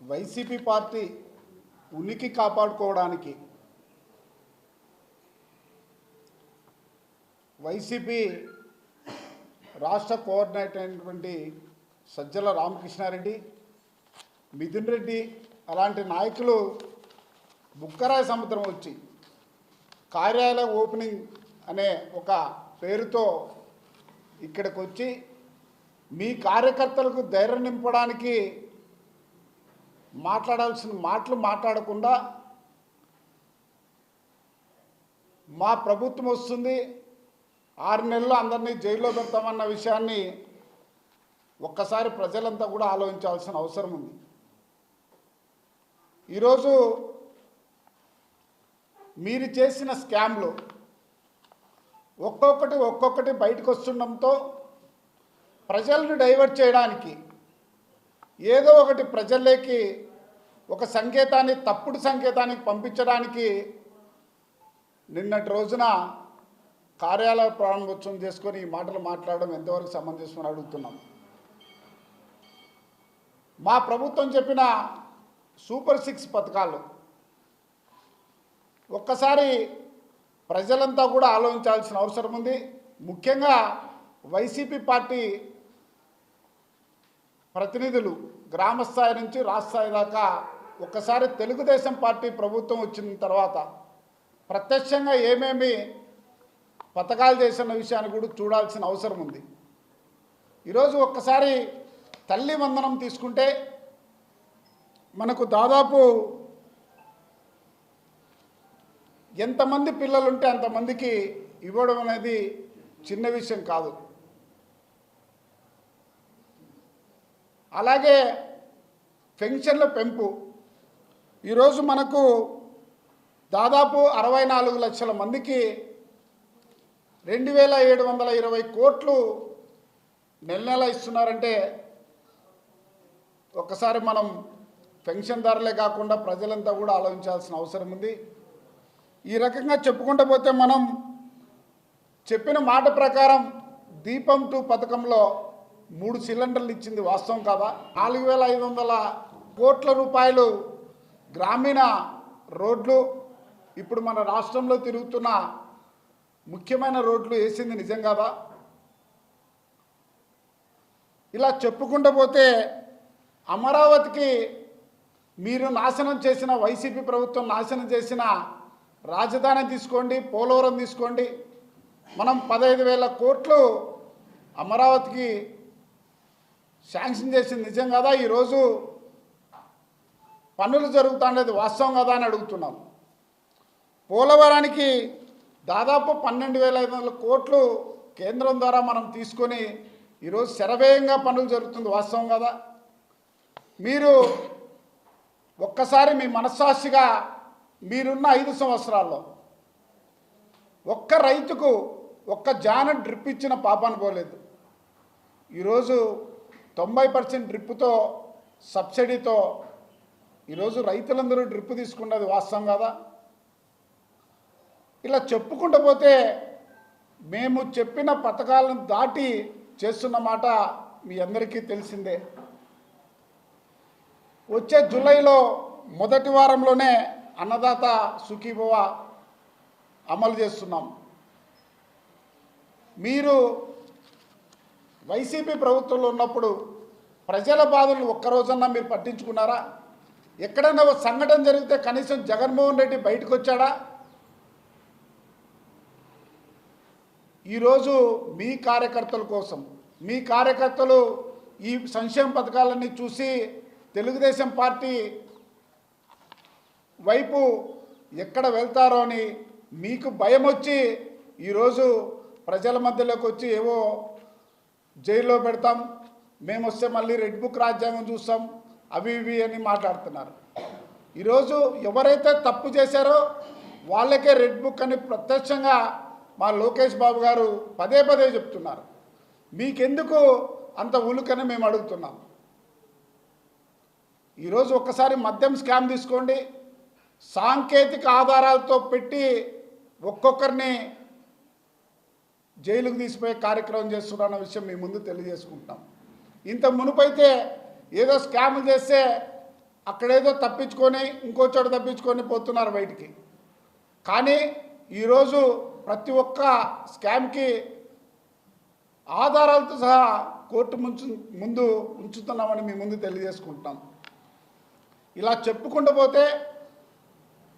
YCP party ఉనికి కాపాడుకోవడానికి YCP రాష్ట్ర కోఆర్డినేటర్ అయినటువంటి సజ్జల రామకృష్ణారెడ్డి మిథున్ రెడ్డి అలాంటి నాయకులు బుక్కరాయ సముద్రం వచ్చి కార్యాలయ ఓపెనింగ్ అనే ఒక పేరుతో ఇక్కడికి వచ్చి మీ కార్యకర్తలకు ధైర్యం నింపడానికి మాట్లాడాల్సిన మాటలు మాట్లాడకుండా మా ప్రభుత్వం వస్తుంది ఆరు నెలలు అందరినీ జైల్లో పెడతామన్న విషయాన్ని ఒక్కసారి ప్రజలంతా కూడా ఆలోచించాల్సిన అవసరం ఉంది. ఈరోజు మీరు చేసిన స్కామ్లు ఒక్కొక్కటి ఒక్కొక్కటి బయటకు వస్తుండడంతో ప్రజలను డైవర్ట్ చేయడానికి ఏదో ఒకటి ప్రజల్లోకి ఒక సంకేతాన్ని తప్పుడు సంకేతానికి పంపించడానికి నిన్నటి రోజున కార్యాలయ ప్రారంభోత్సవం చేసుకొని ఈ మాటలు మాట్లాడడం ఎంతవరకు సమంజసం అడుగుతున్నాం. మా ప్రభుత్వం చెప్పిన సూపర్ సిక్స్ పథకాలు ఒక్కసారి ప్రజలంతా కూడా ఆలోచించాల్సిన అవసరం ఉంది. ముఖ్యంగా వైసీపీ పార్టీ ప్రతినిధులు గ్రామస్థాయి నుంచి రాష్ట్రస్థాయి దాకా ఒక్కసారి తెలుగుదేశం పార్టీ ప్రభుత్వం వచ్చిన తర్వాత ప్రత్యక్షంగా ఏమేమి పథకాలు చేసిన విషయాన్ని కూడా చూడాల్సిన అవసరం ఉంది. ఈరోజు ఒక్కసారి తల్లి వందనం తీసుకుంటే మనకు దాదాపు ఎంతమంది పిల్లలుంటే అంతమందికి ఇవ్వడం అనేది చిన్న విషయం కాదు. అలాగే పెన్షన్ల పెంపు. ఈరోజు మనకు దాదాపు అరవై నాలుగు లక్షల మందికి రెండు వేల ఏడు వందల ఇరవై కోట్లు నెల నెల ఇస్తున్నారంటే ఒక్కసారి మనం పెన్షన్దారులే కాకుండా ప్రజలంతా కూడా ఆలోచించాల్సిన అవసరం ఉంది. ఈ రకంగా చెప్పుకుంటూ పోతే మనం చెప్పిన మాట ప్రకారం దీపం టూ పథకంలో మూడు సిలిండర్లు ఇచ్చింది వాస్తవం కాదా? నాలుగు వేల ఐదు వందల కోట్ల రూపాయలు గ్రామీణ రోడ్లు ఇప్పుడు మన రాష్ట్రంలో తిరుగుతున్న ముఖ్యమైన రోడ్లు వేసింది నిజం కాదా? ఇలా చెప్పుకుంటూ పోతే అమరావతికి మీరు నాశనం చేసిన వైసీపీ ప్రభుత్వం నాశనం చేసిన రాజధాని తీసుకోండి పోలవరం తీసుకోండి. మనం పదహైదు వేల కోట్లు అమరావతికి శాంక్షన్ చేసింది నిజం కదా? ఈరోజు పనులు జరుగుతుండేది వాస్తవం కదా అని అడుగుతున్నాం. పోలవరానికి దాదాపు పన్నెండు వేల ఐదు వందల కోట్లు కేంద్రం ద్వారా మనం తీసుకొని ఈరోజు శరవేగంగా పనులు జరుగుతుంది వాస్తవం కదా? మీరు ఒక్కసారి మీ మనస్సాక్షిగా మీరున్న ఐదు సంవత్సరాల్లో ఒక్క రైతుకు ఒక్క జాన డ్రిప్ ఇచ్చిన పాపాను పోలేదు. ఈరోజు తొంభై పర్సెంట్ డ్రిప్పుతో సబ్సిడీతో ఈరోజు రైతులందరూ డ్రిప్ తీసుకున్నది వాస్తవం కదా? ఇలా చెప్పుకుంటూ పోతే మేము చెప్పిన పథకాలను దాటి చేస్తున్న మాట మీ అందరికీ తెలిసిందే. వచ్చే జూలైలో మొదటి వారంలోనే అన్నదాత సుఖీభవ అమలు చేస్తున్నాం. మీరు వైసీపీ ప్రభుత్వంలో ఉన్నప్పుడు ప్రజల బాధలు ఒక్కరోజన్నా మీరు పట్టించుకున్నారా? ఎక్కడైనా ఒక సంఘటన జరిగితే కనీసం జగన్మోహన్ రెడ్డి బయటకు వచ్చాడా? ఈరోజు మీ కార్యకర్తల కోసం మీ కార్యకర్తలు ఈ సంక్షేమ పథకాలన్నీ చూసి తెలుగుదేశం పార్టీ వైపు ఎక్కడ వెళ్తారో అని మీకు భయం వచ్చి ఈరోజు ప్రజల మధ్యలోకి వచ్చి ఏవో జైల్లో పెడతాం. మేము వస్తే మళ్ళీ రెడ్ బుక్ రాజ్యాంగం చూస్తాం. అవి ఇవి అని మాట్లాడుతున్నారు. ఈరోజు ఎవరైతే తప్పు చేశారో వాళ్ళకే రెడ్ బుక్ అని ప్రత్యక్షంగా మా లోకేష్ బాబు గారు పదే పదే చెప్తున్నారు. మీకెందుకు అంత ఉలుకని మేము అడుగుతున్నాం. ఈరోజు ఒక్కసారి మద్యం స్కామ్ తీసుకోండి. సాంకేతిక ఆధారాలతో పెట్టి ఒక్కొక్కరిని జైలుకు తీసిపోయే కార్యక్రమం చేస్తున్నారన్న విషయం మీ ముందు తెలియజేసుకుంటాం ఇంత మునుపైతే ఏదో స్కాములు చేస్తే అక్కడేదో తప్పించుకొని ఇంకో చోట తప్పించుకొని పోతున్నారు బయటికి. కానీ ఈరోజు ప్రతి ఒక్క స్కామ్కి ఆధారాలతో సహా కోర్టు ముంచు ముందు ఉంచుతున్నామని మీ ముందు తెలియజేసుకుంటున్నాం. ఇలా చెప్పుకుంటూ పోతే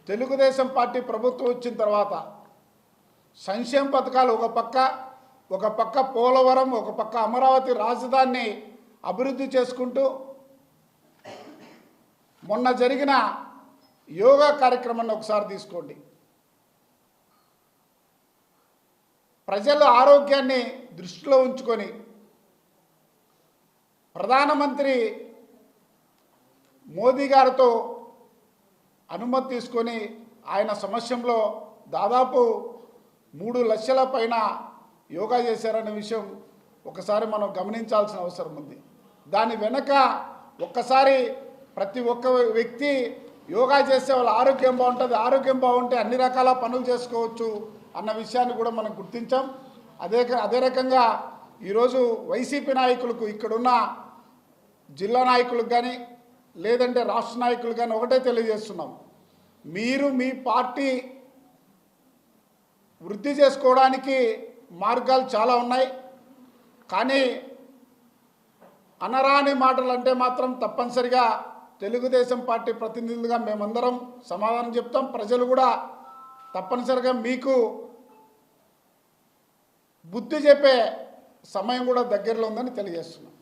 తెలుగుదేశం పార్టీ ప్రభుత్వం వచ్చిన తర్వాత సంక్షేమ పథకాలు ఒక పక్క ఒక పక్క పోలవరం ఒక పక్క అమరావతి రాజధానిని అభివృద్ధి చేసుకుంటూ మొన్న జరిగిన యోగా కార్యక్రమాన్ని ఒకసారి తీసుకోండి. ప్రజల ఆరోగ్యాన్ని దృష్టిలో ఉంచుకొని ప్రధానమంత్రి మోదీ గారితో అనుమతి తీసుకొని ఆయన సమస్యంలో దాదాపు మూడు లక్షల పైన యోగా చేశారనే విషయం ఒకసారి మనం గమనించాల్సిన అవసరం ఉంది. దాని వెనక ఒక్కసారి ప్రతి ఒక్క వ్యక్తి యోగా చేసే వాళ్ళ ఆరోగ్యం బాగుంటుంది ఆరోగ్యం బాగుంటే అన్ని రకాల పనులు చేసుకోవచ్చు అన్న విషయాన్ని కూడా మనం గుర్తించాం. అదే అదే రకంగా ఈరోజు వైసీపీ నాయకులకు ఇక్కడున్న జిల్లా నాయకులకు కానీ లేదంటే రాష్ట్ర నాయకులు కానీ ఒకటే తెలియజేస్తున్నాం. మీరు మీ పార్టీ వృద్ధి చేసుకోవడానికి మార్గాలు చాలా ఉన్నాయి. కానీ అనరాని మాటలు అంటే మాత్రం తప్పనిసరిగా తెలుగుదేశం పార్టీ ప్రతినిధులుగా మేమందరం సమాధానం చెప్తాం. ప్రజలు కూడా తప్పనిసరిగా మీకు బుద్ధి చెప్పే సమయం కూడా దగ్గరలో ఉందని తెలియజేస్తున్నాం.